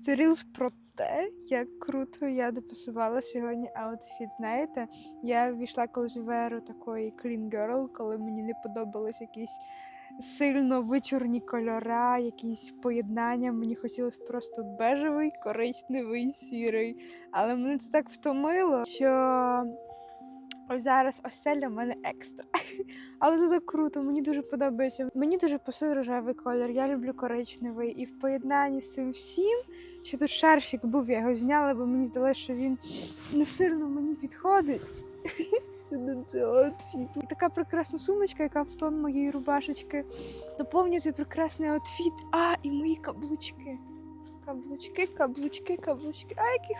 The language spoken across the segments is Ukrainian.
Це рілс про те, як круто я допасувала сьогодні аутфіт. Знаєте, я ввійшла колись в еру такої clean girl, коли мені не подобались якісь сильно вичорні кольора, якісь поєднання. Мені хотілося просто бежевий, коричневий, сірий. Але мене це так втомило, що ось зараз ось це для мене екстра. Але це так круто, мені дуже подобається. Мені дуже пасує рожевий колір, я люблю коричневий. І в поєднанні з цим всім, що тут шарфік був, я його зняла, бо мені здалося, що він не сильно мені підходить. І така прекрасна сумочка, яка в тон моєї рубашечки. Доповнює прекрасний аутфіт. А, і мої каблучки. Каблучки, каблучки, каблучки. А яких?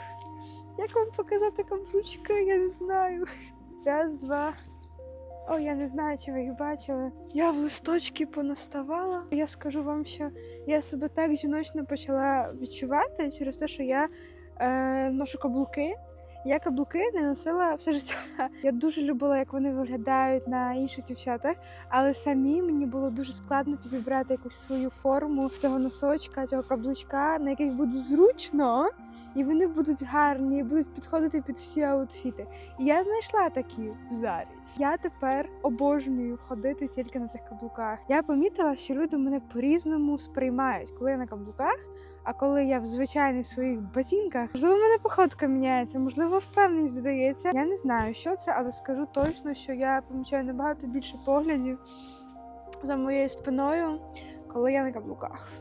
Як вам показати каблучки? Я не знаю. Раз, два. О, я не знаю, чи ви їх бачили. Я в листочки понаставала. Я скажу вам, що я себе так жіночно почала відчувати через те, що я е, ношу каблуки. Я каблуки не носила все життя. Я дуже любила, як вони виглядають на інших дівчатах, але самі мені було дуже складно підібрати якусь свою форму цього носочка, цього каблучка, на яких буде зручно, і вони будуть гарні, і будуть підходити під всі аутфіти. І я знайшла такі в зарі. Я тепер обожнюю ходити тільки на цих каблуках. Я помітила, що люди мене по-різному сприймають, коли я на каблуках, а коли я в звичайних своїх ботинках. Можливо, в мене походка міняється, можливо, впевненість додається. Я не знаю, що це, але скажу точно, що я помічаю набагато більше поглядів за моєю спиною, коли я на каблуках.